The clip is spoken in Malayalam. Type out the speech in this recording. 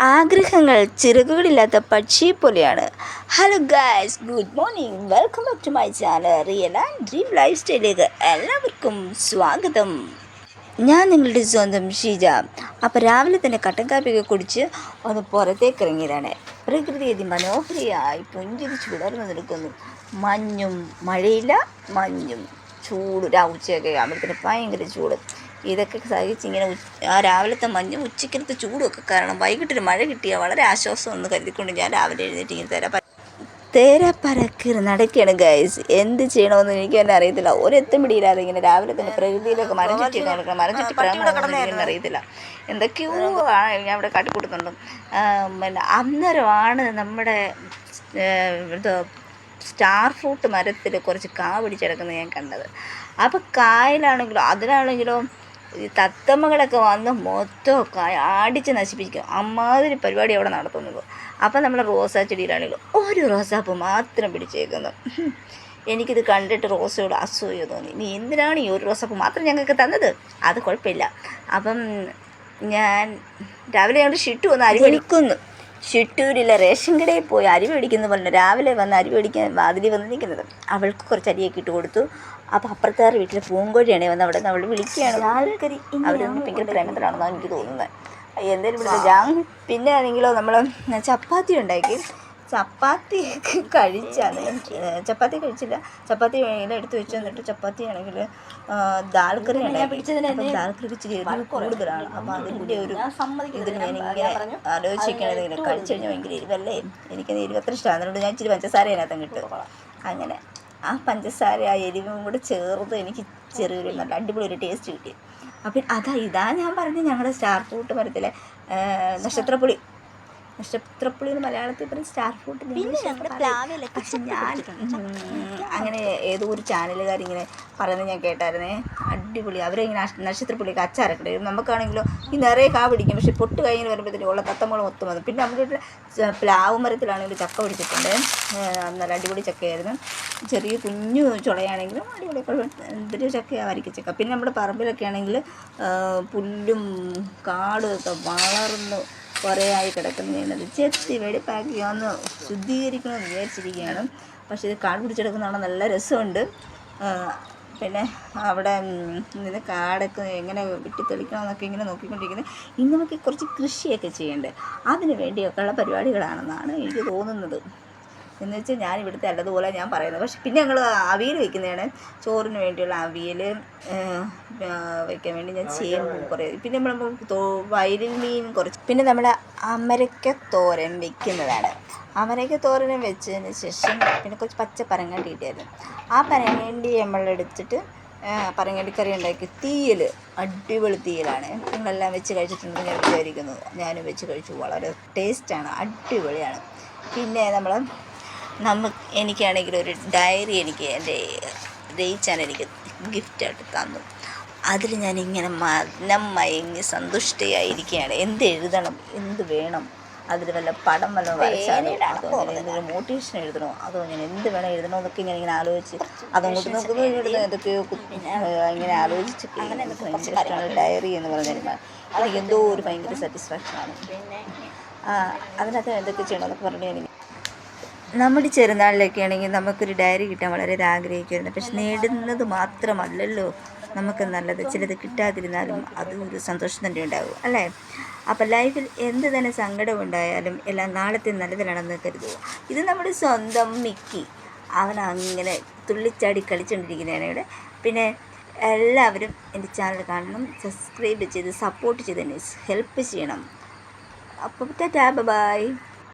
ആഗ്രഹങ്ങൾ ചിറകുകളില്ലാത്ത പക്ഷിയെ പോലെയാണ്. Hello guys good morning welcome back to my channel real and dream life സ്റ്റൈലിലേക്ക് എല്ലാവർക്കും സ്വാഗതം. ഞാൻ നിങ്ങളുടെ സ്വന്തം ഷീജ. അപ്പോൾ രാവിലെ തന്നെ കട്ടൻ കാപ്പിയൊക്കെ കുടിച്ച് ഒന്ന് പുറത്തേക്ക് ഇറങ്ങിയതാണ്. പ്രകൃതി അതിമനോഹരിയായി പുഞ്ചിരിച്ച് വിടർന്നു നിൽക്കുന്നു മഞ്ഞും മഴയില്ല മഞ്ഞും. ചൂട് രാ ഉച്ചയൊക്കെ ആകുമ്പോഴത്തേന് ഭയങ്കര ചൂട്. ഇതൊക്കെ സഹിച്ച് ഇങ്ങനെ ആ രാവിലത്തെ മഞ്ഞ് ഉച്ചക്കലത്തെ ചൂടൊക്കെ കാരണം വൈകിട്ടൊരു മഴ കിട്ടിയാൽ വളരെ ആശ്വാസം എന്ന് കരുതിക്കൊണ്ട് ഞാൻ രാവിലെ എഴുന്നേറ്റ് ഇങ്ങനെ തേരാ തേര പറക്കറി നടക്കുകയാണ് ഗൈസ് എന്ത് ചെയ്യണമെന്ന് എനിക്ക് തന്നെ അറിയത്തില്ല. ഒരെത്തും പിടിയില്ലാതെ ഇങ്ങനെ രാവിലെ തന്നെ പ്രകൃതിയിലൊക്കെ മരം ചുറ്റി നടക്കണം മരം ചുറ്റി പറയാൻ അറിയത്തില്ല. എന്തൊക്കെയോ ആണ് ഞാൻ ഇവിടെ കാട്ടിക്കൂട്ടുന്നുണ്ട് പിന്നെ അന്നേരമാണ് നമ്മുടെ ഇത് സ്റ്റാർ ഫ്രൂട്ട് മരത്തിൽ കുറച്ച് കാ പിടിച്ചെടുക്കുന്നത് ഞാൻ കണ്ടത്. അപ്പോൾ കായലാണെങ്കിലോ അതിലാണെങ്കിലോ ഈ തത്തമ്മകളൊക്കെ വന്ന് മൊത്തം ആടിച്ച് നശിപ്പിക്കും. അമ്മാതിരി പരിപാടി അവിടെ നടത്തുന്നത്. അപ്പം നമ്മൾ റോസാ ചെടിയിലാണെങ്കിലും ഒരു റോസാപ്പ് മാത്രം പിടിച്ചേക്കുന്നു. എനിക്കിത് കണ്ടിട്ട് റോസയോട് അസൂയ തോന്നി. നീ എന്തിനാണ് ഈ ഒരു റോസാപ്പ് മാത്രം ഞങ്ങൾക്ക് തന്നത്? അത് കുഴപ്പമില്ല. അപ്പം ഞാൻ രാവിലെ ഞങ്ങൾ ഷിട്ടു വന്ന് അരി ഷിട്ടൂരിലെ റേഷൻ കടയിൽ പോയി അരി മേടിക്കുന്ന പോലെ രാവിലെ വന്ന് അരി മേടിക്കാൻ വാതിലി വന്ന് നിൽക്കുന്നത്. അവൾക്ക് കുറച്ച് അരിയൊക്കെ ഇട്ട് കൊടുത്തു. അപ്പോൾ അപ്പുറത്താറ് വീട്ടിലെ പൂങ്കോഴിയാണ് വന്ന് അവിടെ നിന്ന് അവൾ വിളിക്കുകയാണ്. അവരൊന്നും ഭയങ്കര പ്രേമത്തിലാണെന്നാണ് എനിക്ക് തോന്നുന്നത്. എന്തായാലും ഞാൻ പിന്നെ ആണെങ്കിലോ നമ്മൾ ചപ്പാത്തി ഉണ്ടാക്കി ചപ്പാത്തി കഴിച്ചാണ്. കഴിച്ചാണ് ചപ്പാത്തി കഴിച്ചില്ല. ചപ്പാത്തി ഇങ്ങനെ എടുത്ത് വെച്ച് എന്നിട്ട് ചപ്പാത്തി ആണെങ്കിൽ ദാൽക്കറി കറി ഉണ്ടാക്കി. ദാൽ കറി ഇച്ചിരി എരിവ് കൂടുതലാണ്. അപ്പോൾ അതിന്റെ ഒരു ഇതിന് ഞാൻ ഇങ്ങനെ ആലോചിക്കണത് ഇങ്ങനെ കഴിച്ചു കഴിഞ്ഞാൽ ഭയങ്കര എരിവല്ലേ? എനിക്കത് എരിവ് അത്ര ഇഷ്ടമാണ്. അതുകൊണ്ട് ഞാൻ ഇച്ചിരി പഞ്ചസാര അതിനകത്ത് കിട്ടും അങ്ങനെ. ആ പഞ്ചസാര ആ എരിവും കൂടെ ചേർത്ത് എനിക്ക് ചെറിയൊരു നല്ല അടിപൊളി ഒരു ടേസ്റ്റ് കിട്ടി. അപ്പം അതാ ഇതാ ഞാൻ പറഞ്ഞത് ഞങ്ങളുടെ സ്റ്റാർ ഫ്രൂട്ട് മരത്തിലെ ആ, നക്ഷത്രപ്പുളി നക്ഷത്രപ്പുളി എന്ന് മലയാളത്തിൽ പറയും സ്റ്റാർ ഫ്രൂട്ട് പക്ഷെ ഞാൻ അങ്ങനെ ഏതോ ഒരു ചാനലുകാരിങ്ങനെ പറയുന്നത് ഞാൻ കേട്ടായിരുന്നേ. അടിപൊളി. അവരിങ്ങനെ ഇങ്ങനെ നക്ഷത്രപ്പുളിയൊക്കെ അച്ചാറൊക്കെ ഇടും നമുക്കാണെങ്കിലോ ഈ നിറയെ കാ പിടിക്കും. പക്ഷെ പൊട്ട് കഴിഞ്ഞ് വരുമ്പോഴത്തേക്കും ഉള്ള തത്തമ്മളം ഒത്തു വന്നു പിന്നെ നമ്മുടെ വീട്ടിൽ പ്ലാവ് മരത്തിലാണെങ്കിൽ ചക്ക പിടിച്ചിട്ടുണ്ട്. നല്ല അടിപൊളി ചക്കയായിരുന്നു. ചെറിയ കുഞ്ഞു ചുളയാണെങ്കിലും അടിപൊളി. എന്തൊരു ചക്കയാണ് വരിക്കച്ചക്ക പിന്നെ നമ്മുടെ പറമ്പിലൊക്കെ ആണെങ്കിൽ പുല്ലും കാടും ഒക്കെ വളർന്ന് കുറേ ആയി കിടക്കുന്ന ഞാനത് ചെത്തി വെടിപ്പാക്കി ഒന്ന് ശുദ്ധീകരിക്കണമെന്ന് വിചാരിച്ചിരിക്കുകയാണ്. പക്ഷേ ഇത് കാട് പിടിച്ചെടുക്കുന്നതാണ് നല്ല രസമുണ്ട്. പിന്നെ അവിടെ നിന്ന് കാടൊക്കെ എങ്ങനെ വെട്ടിത്തെളിക്കണമെന്നൊക്കെ ഇങ്ങനെ നോക്കിക്കൊണ്ടിരിക്കുന്നത്. ഇന്ന് നമുക്ക് കുറച്ച് കൃഷിയൊക്കെ ചെയ്യേണ്ടത് അതിന് വേണ്ടിയൊക്കെയുള്ള പരിപാടികളാണെന്നാണ് എനിക്ക് തോന്നുന്നത്. എന്ന് വെച്ചാൽ ഞാൻ ഇവിടുത്തെ അല്ലതുപോലെ ഞാൻ പറയുന്നത്. പക്ഷെ പിന്നെ ഞങ്ങൾ അവിയൽ വെക്കുന്നതാണ്. ചോറിന് വേണ്ടിയുള്ള അവിയൽ വെക്കാൻ വേണ്ടി ഞാൻ ചേമ്പ് കുറേ പിന്നെ നമ്മൾ വയലിൽ മീൻ കുറച്ച്. പിന്നെ നമ്മൾ അമരക്ക തോരൻ വെക്കുന്നതാണ്. അമരക്ക തോരൻ വെച്ചതിന് ശേഷം പിന്നെ കുറച്ച് പച്ച പരങ്ങണ്ടി കിട്ടിയായിരുന്നു ആ പരങ്ങണ്ടി നമ്മൾ എടുത്തിട്ട് പറങ്ങണ്ടി കറി ഉണ്ടാക്കി. തീയൽ അടിപൊളി തീയലാണ്. നിങ്ങളെല്ലാം വെച്ച് കഴിച്ചിട്ടുണ്ടെന്ന് ഞാൻ വിചാരിക്കുന്നു. ഞാനും വെച്ച് കഴിച്ചു. വളരെ ടേസ്റ്റാണ്. അടിപൊളിയാണ്. പിന്നെ നമ്മൾ നമുക്ക് എനിക്കാണെങ്കിൽ ഒരു ഡയറി എനിക്ക് എന്റെ രയിച്ചാൻ എനിക്ക് ഗിഫ്റ്റായിട്ട് തന്നു. അതിൽ ഞാൻ ഇങ്ങനെ മനം മയങ്ങി സന്തുഷ്ടയായിരിക്കുകയാണ്. എന്ത് എഴുതണം? എന്ത് വേണം? അതിൽ വല്ല പടം വല്ല വരച്ചാലോ? അതോ എന്തെങ്കിലും മോട്ടിവേഷൻ എഴുതണോ? അതോ ഞാൻ എന്ത് വേണം എഴുതണോ എന്നൊക്കെ ഇങ്ങനെ ഇങ്ങനെ ആലോചിച്ച് അതങ്ങോട്ട് നോക്കുന്നു ഇവിടുന്ന് എന്തൊക്കെയോ ഇങ്ങനെ ആലോചിച്ച് ഭയങ്കര ഇഷ്ടമാണ് ഡയറി എന്ന് പറഞ്ഞാൽ എനിക്ക് എന്തോ ഒരു ഭയങ്കര സാറ്റിസ്ഫാക്ഷനാണ് അതിനകത്ത് എന്തൊക്കെ ചെയ്യണമെന്നൊക്കെ പറഞ്ഞു ഞാൻ നമ്മുടെ ചെറുനാളിലൊക്കെ ആണെങ്കിൽ നമുക്കൊരു ഡയറി കിട്ടാൻ വളരെ ആഗ്രഹിക്കുമായിരുന്നു. പക്ഷെ നേടുന്നത് മാത്രമല്ലല്ലോ നമുക്ക് നല്ലത്. ചിലത് കിട്ടാതിരുന്നാലും അതും ഒരു സന്തോഷം തന്നെ ഉണ്ടാകും അല്ലേ? അപ്പം ലൈഫിൽ എന്ത് തന്നെ സങ്കടം ഉണ്ടായാലും എല്ലാം നാളത്തെ നല്ലതിലാണെന്ന് കരുതുക. ഇത് നമ്മുടെ സ്വന്തം മിക്കി. അവൻ അങ്ങനെ തുള്ളിച്ചാടി കളിച്ചുകൊണ്ടിരിക്കുന്നതാണ് ഇവിടെ. പിന്നെ എല്ലാവരും എന്റെ ചാനൽ കാണണം സബ്സ്ക്രൈബ് ചെയ്ത് സപ്പോർട്ട് ചെയ്ത് എന്നെ ഹെൽപ്പ് ചെയ്യണം. അപ്പോൾ ടാ ബൈ.